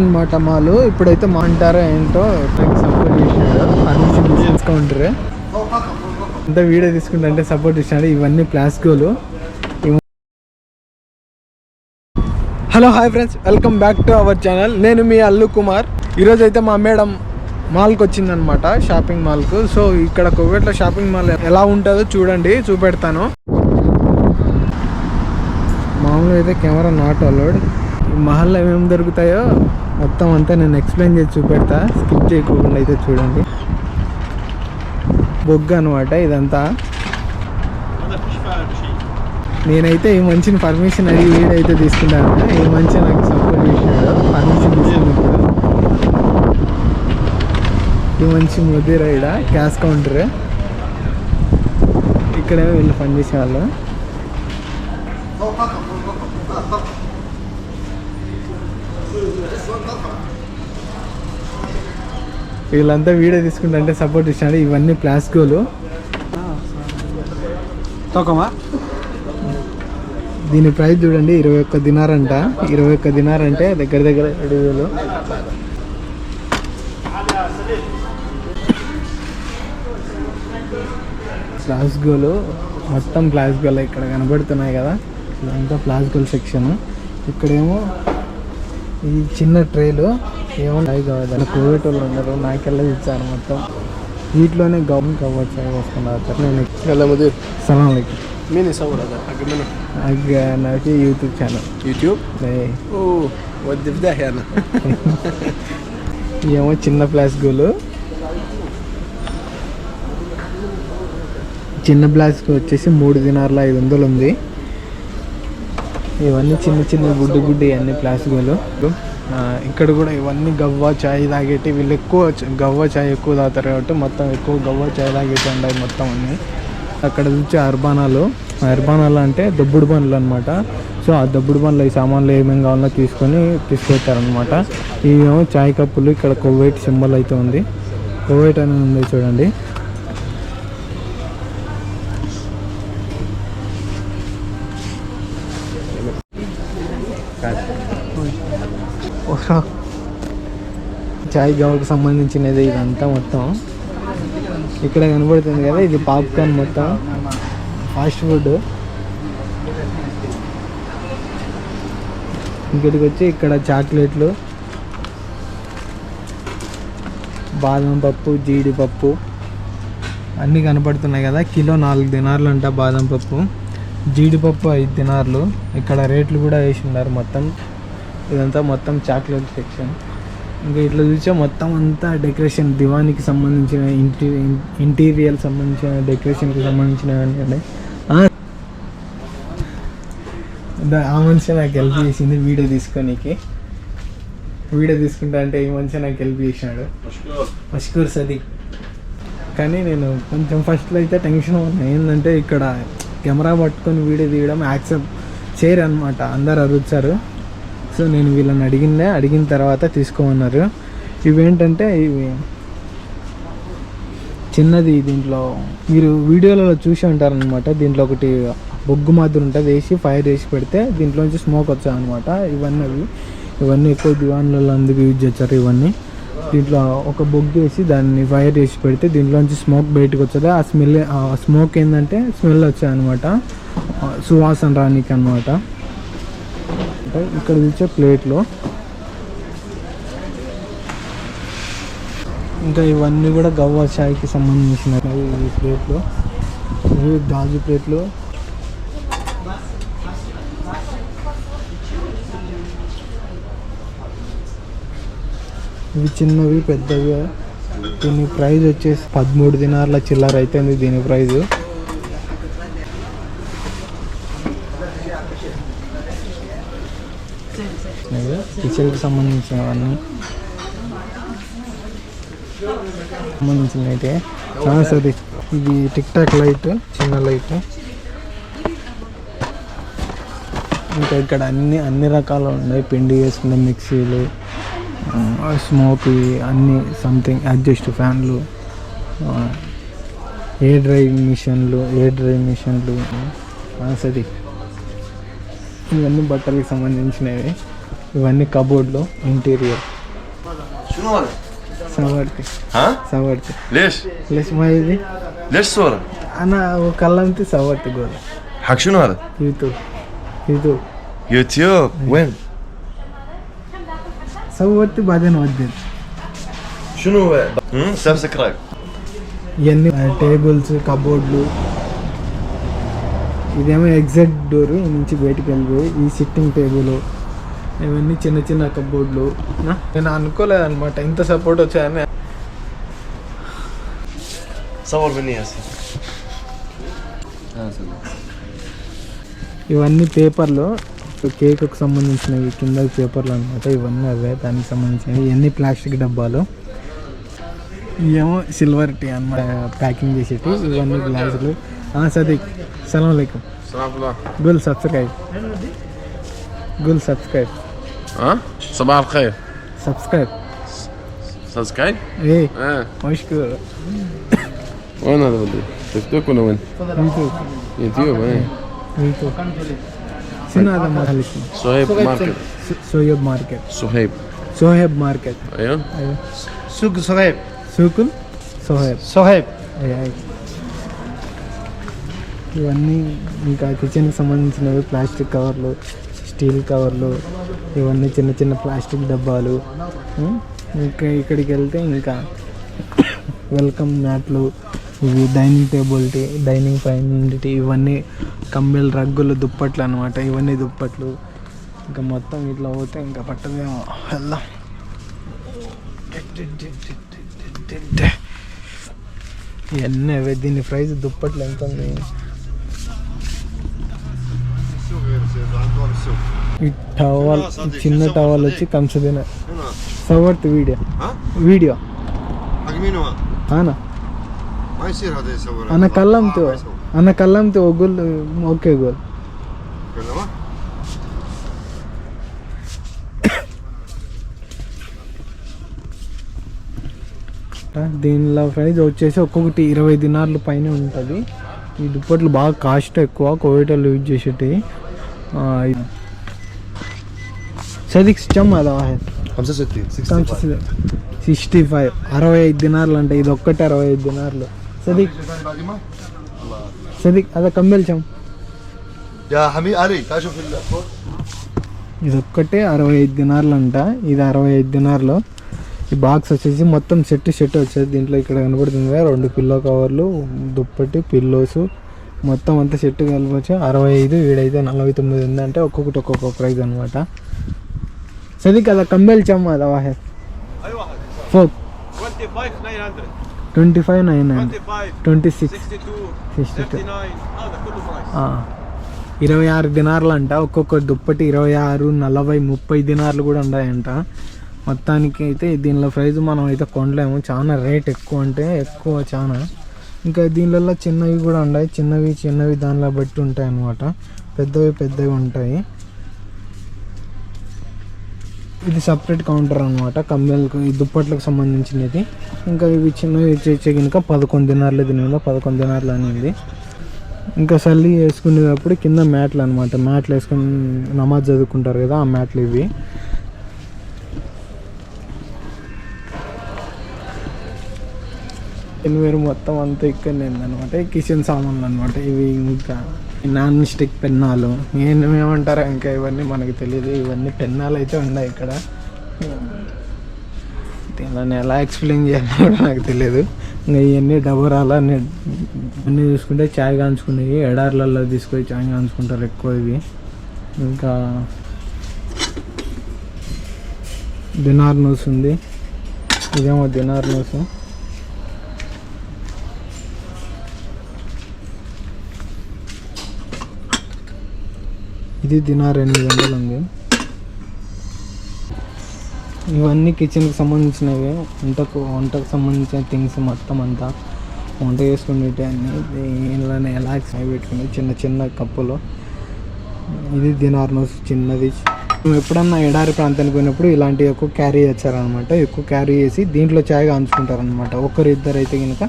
అనమాట మాలు ఇప్పుడైతే మా అంటారో ఏంటో సపోర్ట్ చేసినాడు. పర్మిషన్ తీసుకుంటారు అంత వీడియో తీసుకుంటే సపోర్ట్ చేసినాడు. ఇవన్నీ ప్లాస్కోలు. Hello hi friends welcome back to our channel నేను మీ అల్లు కుమార్. ఈరోజు అయితే మా మేడం మాల్కి వచ్చిందనమాట షాపింగ్ మాల్కు సో ఇక్కడ కోవేట్లో షాపింగ్ మాల్ ఎలా ఉంటుందో చూడండి. చూపెడతాను. మామూలుగా అయితే కెమెరా నాట్ అలౌడ్ మహల్లో ఏమేమి దొరుకుతాయో మొత్తం అంతా నేను ఎక్స్ప్లెయిన్ చేసి చూపెడతా. స్కిప్ చేయకుండా అయితే చూడండి. బొగ్గు అనమాట ఇదంతా. నేనైతే ఈ మంచిని పర్మిషన్ అడిగి వీడైతే తీసుకున్నాను. ఈ మంచి నాకు సపోర్ట్ చేసినాడు పర్మిషన్ తీసుకున్నప్పుడు ఈ మంచి ముదిర ఈడ క్యాష్ కౌంటర్ ఇక్కడే వీళ్ళు పనిచేసే వీళ్ళంతా వీడియో తీసుకుంటే సపోర్ట్ ఇచ్చినాడు. ఇవన్నీ ప్లాస్కోలు. తోకమా? దీని ప్రైస్ చూడండి ఇరవై ఒక్క దినార్ అంట ఇరవై ఒక్క దినార్ అంటే దగ్గర దగ్గర ఏడు వేలు ప్లాస్గోలు మొత్తం ప్లాస్గోలు ఇక్కడ కనబడుతున్నాయి కదా. ఇదంతా ప్లాస్గోల్ సెక్షన్ ఇక్కడేమో ఈ చిన్న ట్రైలు ఏమున్నాయి కాదు కోవిడ్ వాళ్ళు ఉన్నారు. నాకెళ్ళి ఇచ్చారు మొత్తం. వీటిలోనే గవర్నమెంట్ కవర్స్ వస్తున్నారు నేను హలో ముదీర్. సలాం అలైకుం. మీ అగ్గ నాకు యూట్యూబ్ ఛానల్. యూట్యూబ్? ఓ ఏమో చిన్న ప్లాస్కులు చిన్న ప్లాస్క్ వచ్చేసి మూడు దినార్ల ఐదు వందలు ఉంది. ఇవన్నీ చిన్న చిన్న గుడ్డు గుడ్డి అన్ని ప్లాస్టిక్లు ఇక్కడ కూడా ఇవన్నీ గవ్వ చాయ్ తాగేటి వీళ్ళు ఎక్కువ గవ్వ చాయ్ ఎక్కువ తాగుతారు కాబట్టి మొత్తం ఎక్కువ గవ్వ చాయ్ తాగేటి ఉన్నాయి మొత్తం అన్ని. అక్కడ చూసి అర్బానాలు అర్బానాలు అంటే దొబ్బుడు బండ్లు అనమాట సో ఆ దబ్బుడు బండ్లు ఈ సామాన్లు ఏమేమి కావాలో తీసుకొని తీసుకొచ్చారనమాట ఇవేమో చాయ్ కప్పులు ఇక్కడ కోవైట్ సింబల్ అయితే ఉంది. కోవైట్ అని ఉంది చూడండి. చాయ్ గవ్వకు సంబంధించినది ఇదంతా మొత్తం. ఇక్కడ కనబడుతుంది కదా ఇది పాప్కార్న్ మొత్తం. Fast food. ఇక్కడికి వచ్చి ఇక్కడ చాక్లెట్లు. బాదం పప్పు జీడిపప్పు. అన్నీ కనపడుతున్నాయి కదా కిలో నాలుగు దినార్లు అంట బాదం పప్పు. జీడిపప్పు ఐదు తినార్లు. ఇక్కడ రేట్లు కూడా వేసి ఉన్నారు మొత్తం. ఇదంతా మొత్తం చాక్లెట్ సెక్షన్ ఇంకా ఇట్లా చూసా మొత్తం అంతా డెకరేషన్ దివానికి సంబంధించిన ఇంటీ ఇంటీరియర్ సంబంధించిన డెకరేషన్కి సంబంధించిన ఆ మనిషి నాకు హెల్ప్ చేసింది వీడియో తీసుకోనికి. వీడియో తీసుకుంటా అంటే ఈ మనిషి నాకు హెల్ప్ చేసినాడు. మష్కూర్ సది కానీ నేను కొంచెం ఫస్ట్లో అయితే టెన్షన్ ఉన్నా. ఏంటంటే ఇక్కడ కెమెరా పట్టుకొని వీడియో తీయడం యాక్సెప్ట్ చేయరు అనమాట అందరు అడుగుతారు సో నేను వీళ్ళని అడిగిందే అడిగిన తర్వాత తీసుకోమన్నారు. ఇవేంటంటే ఇవి చిన్నది దీంట్లో మీరు వీడియోలలో చూసి ఉంటారనమాట దీంట్లో ఒకటి బొగ్గు మాదిరి ఉంటుంది వేసి ఫైర్ వేసి పెడితే దీంట్లోంచి స్మోక్ వచ్చాయన్నమాట. ఇవన్నీ ఇవన్నీ ఎక్కువ దివాన్లలో అందుకు యూజ్ చేస్తారు ఇవన్నీ. దీంట్లో ఒక బొగ్గు వేసి దాన్ని ఫైర్ చేసి పెడితే దీంట్లోంచి స్మోక్ బయటకు వచ్చేది. ఆ స్మెల్ ఆ స్మోక్ ఏంటంటే స్మెల్ వచ్చాయన్నమాట అనమాట సువాసన రానికి అనమాట అంటే ఇక్కడ చూసే ప్లేట్లో ఇంకా ఇవన్నీ కూడా గవ్వ చాయ్కి సంబంధించినవి ఈ ప్లేట్లు. ఇవి గాజు ప్లేట్లు. ఇవి చిన్నవి పెద్దవి. దీని ప్రైజ్ వచ్చేసి పదమూడు దినార్ల చిల్లర అవుతుంది దీని ప్రైస్. కిచెన్కి సంబంధించినవన్నీ. సంబంధించిన అయితే సరే. ఇది టిక్ టాక్ లైట్ చిన్న లైట్. ఇంకా ఇక్కడ అన్ని అన్ని రకాలు ఉన్నాయి. పిండి వేసుకునే మిక్సీలు. స్మోక్ అన్నీ సంథింగ్ అడ్జస్ట్ ఫ్యాన్లు ఎయిర్ డ్రైవ్ మిషన్లు ఎయిర్ డ్రైవ్ మిషన్లు సది ఇవన్నీ బట్టలకు సంబంధించినవి. ఇవన్నీ కబోర్డ్లో ఇంటీరియర్ సవర్తి. సవర్తి. లెస్. మా ఇది? లెస్ అన్న కళ్ళంతి సవర్తి గోల. హక్షణ యూట్యూబ్ యూట్యూబ్ యూట్యూబ్ వెన్ وين؟ సవర్తి బాధన వద్దు شنو هو؟ امم سبسكرايب ఇవన్నీ టేబుల్స్ కబోర్డ్లు ఇదేమో ఎగ్జాక్ట్ డోర్ ఈ నుంచి బయటికి వెళ్ళిపోయి ఈ సిట్టింగ్ టేబుల్ ఇవన్నీ చిన్న చిన్న కబోర్డ్లు నా? నేను అనుకోలేదు అనమాట ఇంత సపోర్ట్ వచ్చాయని صور مني يا سيدي ఇవన్నీ పేపర్లు కేక్కి సంబంధించినవి కింద పేపర్లు అనమాట ఇవన్నీ అవే దానికి సంబంధించినవి ఇవన్నీ ప్లాస్టిక్ డబ్బాలు ఇవేమో సిల్వర్ టీ అనమాట ప్యాకింగ్ చేసేటి ఇవన్నీ గ్లాసులు ఆ, సదీక్ సలాం అలైకుం السلام الله గుల్ సబ్స్క్రైబ్ గుల్ సబ్స్క్రైబ్ ها؟ صباح الخير సబ్స్క్రైబ్ سبسكرايب؟ ఏ اه Mashkoor وين هذا بدي؟ تيك توك ولا وين؟ YouTube يوتيوب ايه YouTube సినాద మహలికి صهيب ماركت Soyab market صهيب Soheb market ايوه سوق صهيب సూకుల్ Soheb صهيب అయ్యాయి. ఇవన్నీ ఇంకా కిచెన్కి సంబంధించినవి ప్లాస్టిక్ కవర్లు స్టీల్ కవర్లు ఇవన్నీ చిన్న చిన్న ప్లాస్టిక్ డబ్బాలు ఉం? ఇంకా ఇక్కడికి వెళ్తే ఇంకా వెల్కమ్ మ్యాట్లు ఇవి డైనింగ్ టేబుల్ టీ డైనింగ్ పైన ఇవన్నీ కమ్మెలు రగ్గులు దుప్పట్లు అనమాట ఇవన్నీ దుప్పట్లు. ఇంకా మొత్తం ఇట్లా పోతే ఇంకా పట్టదేమో. వెళ్దాం. ఇవన్నీ దీని ప్రైస్ దుప్పట్లు ఎంత ఉంది? ఈ టవల్ చిన్న టవల్ వచ్చి కంసదిన. సవర్త్ వీడియో. వీడియో. అవునా ಅನ್ನ అన్న ಅನ್ನ ಕಲ್ಲಂತು గోల్ ఓకే గోల్ దీనిలో ప్రైజ్ వచ్చేసి ఒక్కొక్కటి ఇరవై దినార్లు పైన ఉంటుంది. ఈ దుప్పట్లు బాగా కాస్ట్ ఎక్కువ కోవిడ్ వాళ్ళు యూజ్ చేసేటి. సదిక్ ఇచ్చాం అదా సిక్స్టీ ఫైవ్ అరవై ఐదు దినార్లు అంటే ఇది ఒక్కటి అరవై ఐదు దినార్లు. సదిక్ సదిక్ అదే కంబెల్ చమ్ يا حميد علي تعال شوف الفوق ఇది ఒక్కటే అరవై ఐదు దినార్లు అంట ఇది అరవై ఐదు దినార్లు ఈ బాక్స్ వచ్చేసి మొత్తం సెట్ సెట్ వచ్చేది దీంట్లో ఇక్కడ కనబడుతుంది కదా రెండు పిల్లో కవర్లు దుప్పటి పిల్లోస్ మొత్తం అంతా సెట్ కలిపి వచ్చి అరవై ఐదు వీడైతే నలభై తొమ్మిది ఉంది అంటే ఒక్కొక్కటి ఒక్కొక్క ప్రైస్ అనమాట సది కదా కంబెల్ చమ్మ అదా వాహే folk 25 900 twenty five nine twenty six sixty two ఇరవై ఆరు దినార్లు అంట ఒక్కొక్క దుప్పటి ఇరవై ఆరు నలభై ముప్పై దినార్లు కూడా ఉన్నాయంట మొత్తానికి అయితే దీనిలో ప్రైజ్ మనం అయితే కొనలేము. చాలా రేట్ ఎక్కువ అంటే ఎక్కువ చాలా ఇంకా దీనిలో చిన్నవి కూడా ఉన్నాయి చిన్నవి చిన్నవి దానిలో బట్టి ఉంటాయి అన్నమాట పెద్దవి పెద్దవి ఉంటాయి. ఇది సపరేట్ కౌంటర్ అనమాట కమ్మేలకు ఈ దుప్పట్లకు సంబంధించినది. ఇంకా ఇవి చిన్నవి చేసే కనుక పదకొండు దినార్లు దీని పదకొండు దినార్లు అనేది. ఇంకా చల్లి వేసుకునేటప్పుడు కింద మ్యాట్లు అనమాట మ్యాట్లు వేసుకుని నమాజ్ చదువుకుంటారు కదా ఆ మ్యాట్లు ఇవి. ఎన్వేరు మొత్తం అంతా ఇక్కడ అనమాట కిచెన్ సామాన్లు అనమాట ఇవి ఇంకా నాన్ స్టిక్ పెన్నాలు. ఏం ఏమంటారు ఇంకా ఇవన్నీ మనకి తెలియదు. ఇవన్నీ పెన్నాలు అయితే ఉన్నాయి ఇక్కడ. దీనిని ఎలా ఎక్స్ప్లెయిన్ చేయాలో కూడా నాకు తెలియదు. ఇంకా ఇవన్నీ డబరాల అన్ని అన్నీ చూసుకుంటే చాయ్ కాంచుకునేవి ఎడార్లలో తీసుకొని చాయ్ కాంచుకుంటారు ఎక్కువ ఇవి. ఇంకా దినార్ నూస్ ఉంది. ఇదేమో దినార్ నూసు. ఇది దినార్ ఎనిమిది వందలు ఉంది. ఇవన్నీ కిచెన్కి సంబంధించినవి. వంటకు వంటకు సంబంధించిన థింగ్స్ మొత్తం అంతా వంట చేసుకునేటి అన్ని దీనిలోనే ఎలా పెట్టుకుని చిన్న చిన్న కప్పులు. ఇది దినార్నోస్ చిన్నది. మేము ఎప్పుడన్నా ఎడారి ప్రాంతానికి పోయినప్పుడు ఇలాంటివి ఎక్కువ క్యారీ చేస్తారనమాట ఎక్కువ క్యారీ చేసి దీంట్లో చాయ్ కాంచుకుంటారనమాట ఒకరు ఇద్దరు అయితే కనుక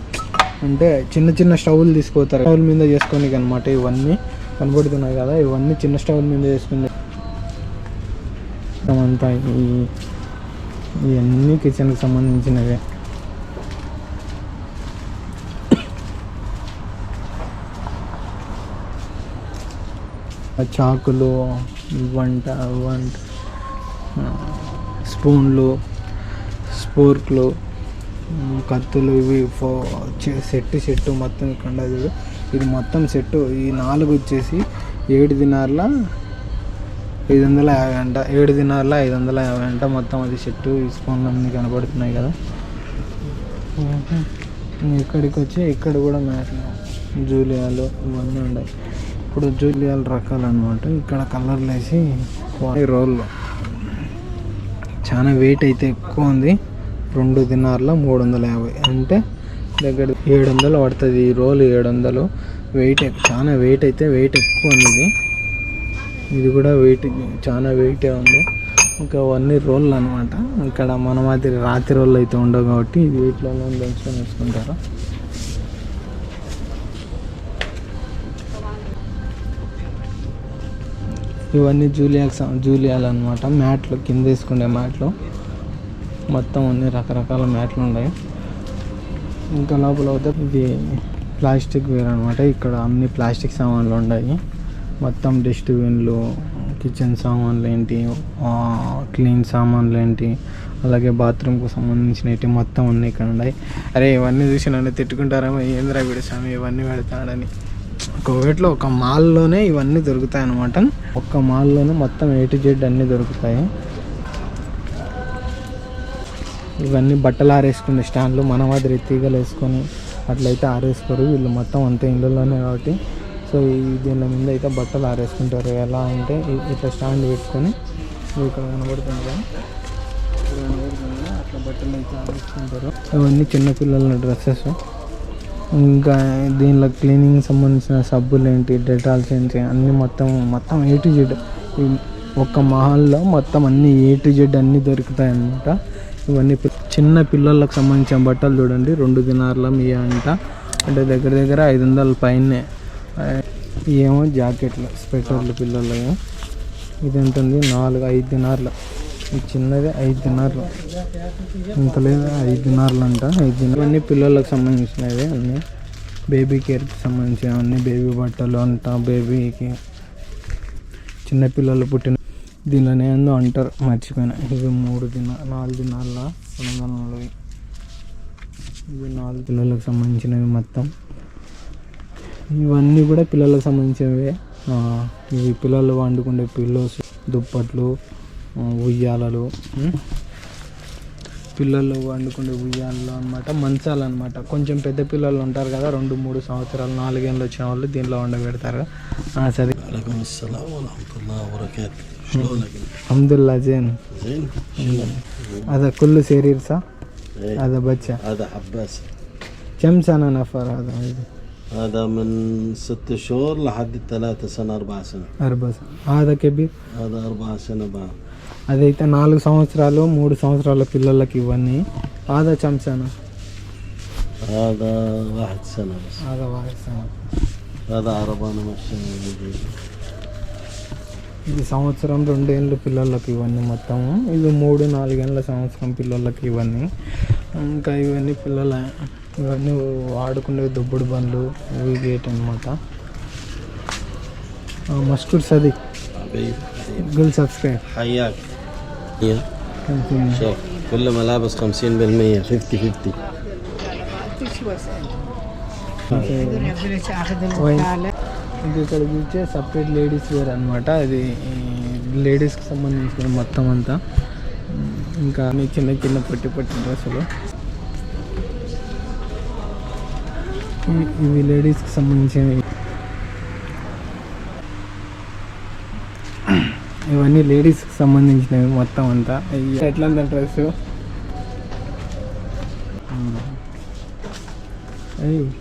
అంటే చిన్న చిన్న స్టవ్లు తీసుకుపోతారు. స్టవ్ల మీద చేసుకొని అనమాట ఇవన్నీ. కనబడుతున్నాయి కదా ఇవన్నీ చిన్న స్టవ్ మీద వేసుకుంది. అంతా ఈ ఇవన్నీ కిచెన్కి సంబంధించినవే. చాకులు వంట వంట స్పూన్లు స్పోర్క్లు కత్తులు ఇవి ఫో చె- చెట్టు మొత్తం ఇక్కడ చూడు. ఇది మొత్తం సెట్ ఈ నాలుగు వచ్చేసి ఏడు దినార్ల ఐదు వందల యాభై అంట. ఏడు దినార్ల ఐదు వందల యాభై అంట. మొత్తం అది సెట్ ఈ స్పూన్లు అన్నీ కనబడుతున్నాయి కదా. ఇక్కడికి వచ్చి ఇక్కడ కూడా మ్యాట్లు జూలియాలు ఇవన్నీ ఉన్నాయి. ఇప్పుడు జూలియాల రకాలు అనమాట ఇక్కడ కలర్లు వేసి రోల్లో చాలా వెయిట్ అయితే ఎక్కువ ఉంది. రెండు దినార్ల మూడు వందల యాభై. అంటే దగ్గర ఏడు వందలు పడుతుంది. ఈ రోల్ ఏడు వందలు వెయిట్ చాలా వెయిట్ అయితే వెయిట్ ఎక్కువ ఉంది ఇది. ఇది కూడా వెయిట్ చాలా వెయిటే ఉంది. ఒక వన్ రోళ్ళు అనమాట ఇక్కడ మన మాదిరి రాత్రి రోళ్ళు అయితే ఉండవు కాబట్టి ఇది వీటిలో దంచుకొని వేసుకుంటారు? ఇవన్నీ జూలియాకి జూలియాలు అనమాట మ్యాట్లు కింద వేసుకునే మ్యాట్లు. మొత్తం అన్ని రకరకాల మ్యాట్లు ఉన్నాయి. ఇంకా లోపల అయితే ఇది ప్లాస్టిక్ వేర్ అనమాట ఇక్కడ అన్ని ప్లాస్టిక్ సామాన్లు ఉన్నాయి మొత్తం డస్ట్బిన్లు కిచెన్ సామాన్లు ఏంటి క్లీన్ సామాన్లు ఏంటి అలాగే బాత్రూమ్కు సంబంధించినవి మొత్తం అన్నీ ఇక్కడ ఉన్నాయి అరే ఇవన్నీ చూసి నన్ను తిట్టుకుంటారేమో ఏంద్రా వీడు స్వామి ఇవన్నీ పెడతాడని. కోవిడ్లో ఒక మాల్లోనే ఇవన్నీ దొరుకుతాయి అనమాట ఒక్క మాల్లోనే మొత్తం ఏ టు జెడ్ అన్నీ దొరుకుతాయి. ఇవన్నీ బట్టలు ఆరేసుకునే స్టాండ్లు మన మాదిరి తీగలు వేసుకొని అట్లయితే ఆరేసుకోరు. వీళ్ళు మొత్తం అంత ఇళ్ళలోనే కాబట్టి. సో ఈ దీని మీద అయితే బట్టలు ఆరేసుకుంటారు. ఎలా అంటే ఇట్లా స్టాండ్ పెట్టుకొని ఇక్కడ కనబడుతుంది కదా. అట్లా బట్టలు అయితే ఆరేసుకుంటారు. ఇవన్నీ చిన్నపిల్లల డ్రెస్సెస్. ఇంకా దీనిలో క్లీనింగ్ సంబంధించిన సబ్బులు ఏంటి డెటాల్స్ ఏంటి అన్నీ మొత్తం మొత్తం ఏ టు జెడ్ ఒక్క మహల్లో మొత్తం అన్ని ఏ టు జెడ్ అన్నీ దొరుకుతాయి అన్నమాట ఇవన్నీ చిన్న పిల్లలకు సంబంధించిన బట్టలు చూడండి. రెండు దినార్ల మీ అంట. అంటే దగ్గర దగ్గర ఐదు వందల పైనే. ఏమో జాకెట్లు స్వెటర్లు పిల్లలు ఇది ఎంత ఉంది నాలుగు ఐదు దినార్లు. ఈ చిన్నది ఐదు దినార్లు. ఇంత లేదు ఐదు దినార్లు అంట ఐదు దినార్లు. అన్ని పిల్లలకు సంబంధించినవి అన్నీ. బేబీ కేర్కి సంబంధించిన అన్ని బేబీ బట్టలు అంట బేబీకి చిన్నపిల్లలు పుట్టిన దీనిలోనే ఏందో అంటారు. మర్చిపోయినా. ఇవి మూడు దిన నాలుగు దినాల రెండు వందల నలభై ఇవి నాలుగు పిల్లలకు సంబంధించినవి మొత్తం. ఇవన్నీ కూడా పిల్లలకు సంబంధించినవే. ఇవి పిల్లలు వండుకునే పిల్లోస్ దుప్పట్లు ఉయ్యాలలు పిల్లలు వండుకునే ఉయ్యాలలు అనమాట మంచాలు అనమాట కొంచెం పెద్ద పిల్లలు ఉంటారు కదా రెండు మూడు సంవత్సరాలు నాలుగేళ్ళు వచ్చిన వాళ్ళు దీనిలో వండబెడతారు. ఆ, సరే. عليكم السلام ورحمة الله وبركاته شلونك انت؟ అహ్మదుల్లా జైన్ زين؟ هذا كله سرير صح؟ إيه. هذا بچة هذا حباس كم سنة نفر هذا هذا من ست شهور لحد ثلاثة سنة أربع سنة أربع سنة هذا كبير هذا أربع سنة بعد అదైతే నాలుగు సంవత్సరాలు మూడు సంవత్సరాల పిల్లలకి ఇవన్నీ ఆదా చంసాన هذا واحد سنة بس ఆదా వాయిస్ هذا عربانة ماشي ఇది సంవత్సరం రెండేళ్ళ పిల్లలకి ఇవన్నీ మొత్తం ఇది మూడు నాలుగేళ్ళ సంవత్సరం పిల్లలకి ఇవన్నీ ఇంకా ఇవన్నీ పిల్లల ఇవన్నీ ఆడుకునే దుబ్బుడు బండ్లు ఇవి గేట్ అనమాట మస్టూర్ సది حبيب గుల్ సబ్స్క్రైబ్ حياك هي شوف كل ملابس 50% 50 50 ఇంకా ఇక్కడ చూస్తే సపరేట్ లేడీస్ వేర్ అనమాట అది లేడీస్కి సంబంధించిన మొత్తం అంతా. ఇంకా అన్ని చిన్న చిన్న పొట్టి పొట్టి డ్రెస్సులు. ఇవి- లేడీస్కి సంబంధించినవి. ఇవన్నీ లేడీస్కి సంబంధించినవి మొత్తం అంతా. ఎట్లా ఉందా డ్రెస్ అయ్యి.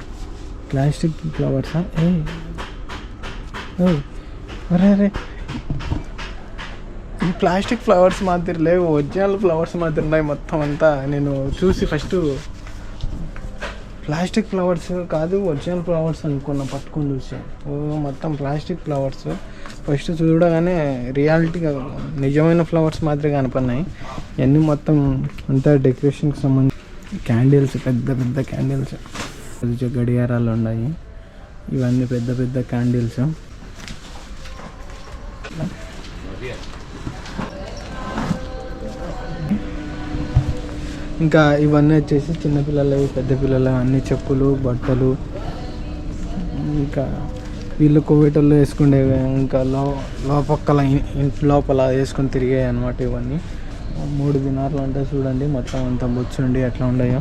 ప్లాస్టిక్ ఫ్లవర్సా? ఏ? అరే అరే. ఈ ప్లాస్టిక్ ఫ్లవర్స్ మాత్రం లేవు. ఒరిజినల్ ఫ్లవర్స్ మాత్రం ఉన్నాయి మొత్తం అంతా. నేను చూసి ఫస్ట్ ప్లాస్టిక్ ఫ్లవర్స్ కాదు ఒరిజినల్ ఫ్లవర్స్ అనుకున్న పట్టుకొని చూసి. ఓ మొత్తం ప్లాస్టిక్ ఫ్లవర్స్. ఫస్ట్ చూడగానే రియాలిటీగా నిజమైన ఫ్లవర్స్ మాత్రమే కనపడినాయి ఇవన్నీ మొత్తం అంతా డెకరేషన్కి సంబంధించి క్యాండిల్స్ పెద్ద పెద్ద క్యాండిల్స్. గడియారాలు ఉన్నాయి. ఇవన్నీ పెద్ద పెద్ద క్యాండిల్స్ ఇంకా ఇవన్నీ వచ్చేసి చిన్నపిల్లలవి పెద్ద పిల్లలు అన్ని చెప్పులు బట్టలు. ఇంకా వీళ్ళు కోవిటల్లో వేసుకుండేవి ఇంకా లో లోపక్కల ఇంటి లోపల వేసుకొని తిరిగాయి అనమాట ఇవన్నీ. మూడు దినార్లు అంటే చూడండి మొత్తం అంతా బొచ్చుండి ఎట్లా ఉన్నాయో.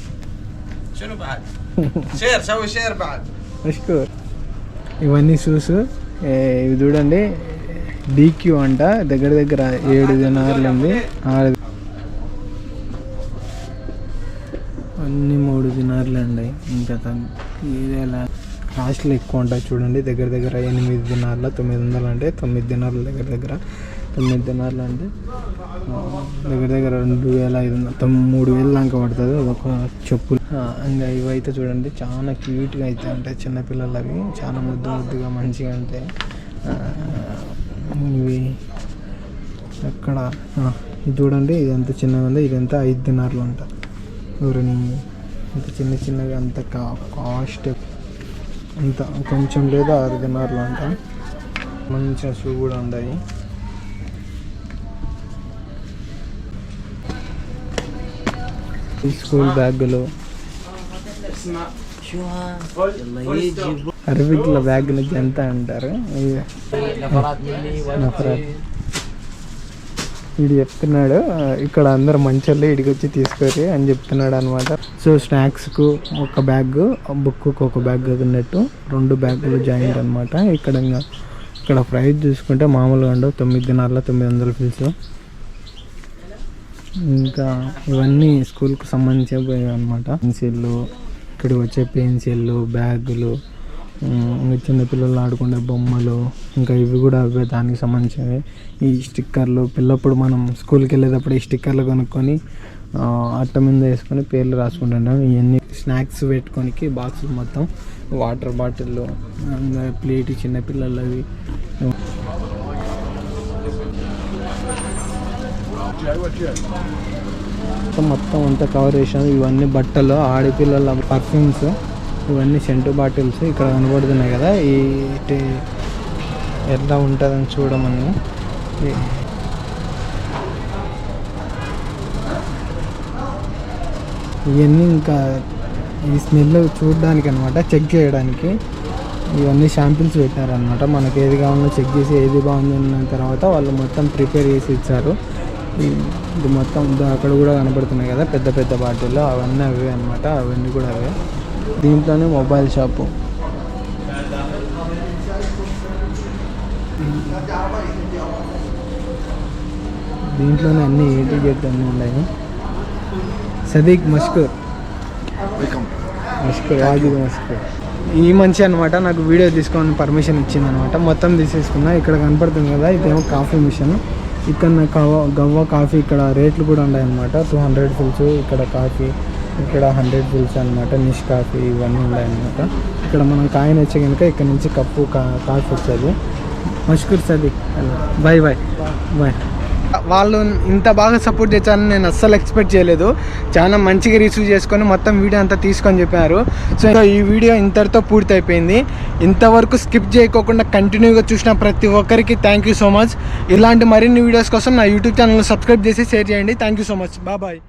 شنو بعد؟ شير سوي شير بعد మష్కూర్ ఇవన్నీ షూస్ ఏ, ఇవి చూడండి డీక్యూ అంట దగ్గర దగ్గర ఏడు దినార్లు ఉంది ఆరు అన్ని మూడు దినార్లు అండి ఇంకా తగ్గ ఇదేలా కాస్ట్లు ఎక్కువ ఉంటాయి చూడండి దగ్గర దగ్గర ఎనిమిది దినార్ల తొమ్మిది వందలు అంటే తొమ్మిది దినార్ల దగ్గర దగ్గర తొమ్మిది దినార్లు అంటే దగ్గర దగ్గర రెండు వేల ఐదు వందల తొమ్మిది మూడు వేలు దాకా పడుతుంది. ఒక చెప్పులు. ఇంకా ఇవైతే చూడండి చాలా క్యూట్గా అయితే ఉంటాయి చిన్నపిల్లలు అవి చాలా ముద్దు ముద్దుగా మంచిగా ఉంటాయి. ఇవి అక్కడ ఇది చూడండి ఇది ఎంత చిన్నగా ఉంది ఇదంతా ఐదు దినార్లు అంట. ఊరిని ఇంత చిన్న చిన్నగా అంత కా కాస్ట్ అంత కొంచెం లేదా ఆరు దినార్లు అంట. మంచిగా షూ కూడా ఉన్నాయి. స్కూల్ బ్యాగులు అరబిక్ల బ్యాగులు ఎంత అంటారు. ఇవి నఫరాత్ వీడు చెప్తున్నాడు ఇక్కడ అందరు మంచోళ్ళు ఇడికి వచ్చి తీసుకోరు అని చెప్తున్నాడు అనమాట సో స్నాక్స్కు ఒక బ్యాగ్ బుక్కు ఒక బ్యాగ్ ఉన్నట్టు రెండు బ్యాగులు జాయింట్ అనమాట ఇక్కడ ఇంకా ఇక్కడ ప్రైస్ చూసుకుంటే మామూలుగా ఉండవు తొమ్మిది దినార్ల తొమ్మిది వందల ఫీజు ఇంకా ఇవన్నీ స్కూల్కి సంబంధించి అనమాట పెన్సిళ్ళు ఇక్కడికి వచ్చే పెన్సిళ్ళు బ్యాగులు ఇంకా చిన్నపిల్లలు ఆడుకునే బొమ్మలు ఇంకా ఇవి కూడా అవే దానికి సంబంధించినవి. ఈ స్టిక్కర్లు పిల్లప్పుడు మనం స్కూల్కి వెళ్ళేటప్పుడు ఈ స్టిక్కర్లు కొనుక్కొని అట్ట మీద వేసుకొని పేర్లు రాసుకుంటుంటాం. ఇవన్నీ స్నాక్స్ పెట్టుకోనికి బాక్స్ మొత్తం వాటర్ బాటిల్లు ఇంకా ప్లేట్ చిన్నపిల్లలవి మొత్తం మొత్తం అంతా కవర్ చేసాం ఇవన్నీ బట్టలు ఆడపిల్లల పర్ఫ్యూమ్స్ ఇవన్నీ సెంటు బాటిల్స్ ఇక్కడ కనబడుతున్నాయి కదా. ఈ ఎట్లా ఉంటుందని చూడమని. ఇవన్నీ ఇంకా ఈ స్మెల్ చూడడానికి అనమాట చెక్ చేయడానికి. ఇవన్నీ శాంపిల్స్ పెట్టారనమాట మనకు ఏది కావాలో చెక్ చేసి ఏది బాగుంది అన్న తర్వాత వాళ్ళు మొత్తం ప్రిపేర్ చేసి ఇచ్చారు. ఇది మొత్తం అక్కడ కూడా కనబడుతున్నాయి కదా పెద్ద పెద్ద బాటిల్లో అవన్నీ అవే అనమాట అవన్నీ కూడా అవే. దీంట్లోనే మొబైల్ షాపు. దీంట్లోనే అన్ని ఏటీ జెడ్ అన్నీ ఉన్నాయి. సదీక్ మస్కూర్. మస్కూర్ వాజిద్ మస్కూర్. ఈ మనిషి అనమాట నాకు వీడియో తీసుకోవాలని పర్మిషన్ ఇచ్చింది అనమాట మొత్తం తీసేసుకున్నా ఇక్కడ కనపడుతుంది కదా ఇదేమో కాఫీ మిషన్. ఇక్కడ కవ గవ్వ కాఫీ ఇక్కడ రేట్లు కూడా ఉన్నాయి అనమాట టూ హండ్రెడ్ ఫిల్స్ ఇక్కడ కాఫీ ఇక్కడ హండ్రెడ్ ఫిల్స్ అనమాట నిష్ కాఫీ ఇవన్నీ ఉన్నాయి అనమాట ఇక్కడ మనం కాయన్ వచ్చే కనుక ఇక్కడ నుంచి కప్పు కా కాఫీ వచ్చేది. మష్కూర్ సది. బాయ్ బాయ్ బాయ్ వాళ్ళు ఇంత బాగా సపోర్ట్ చేశారని నేను అస్సలు ఎక్స్పెక్ట్ చేయలేదు. చాలా మంచిగా రిసీవ్ చేసుకొని మొత్తం వీడియో అంతా తీసుకొని చెప్పారు. సో ఈ వీడియో ఇంతటితో పూర్తి అయిపోయింది. ఇంతవరకు స్కిప్ చేయకోకుండా కంటిన్యూగా చూసిన ప్రతి ఒక్కరికి థ్యాంక్ యూ సో మచ్ ఇలాంటి మరిన్ని వీడియోస్ కోసం నా యూట్యూబ్ ఛానల్ సబ్స్క్రైబ్ చేసి షేర్ చేయండి. థ్యాంక్ యూ సో మచ్ బాబాయ్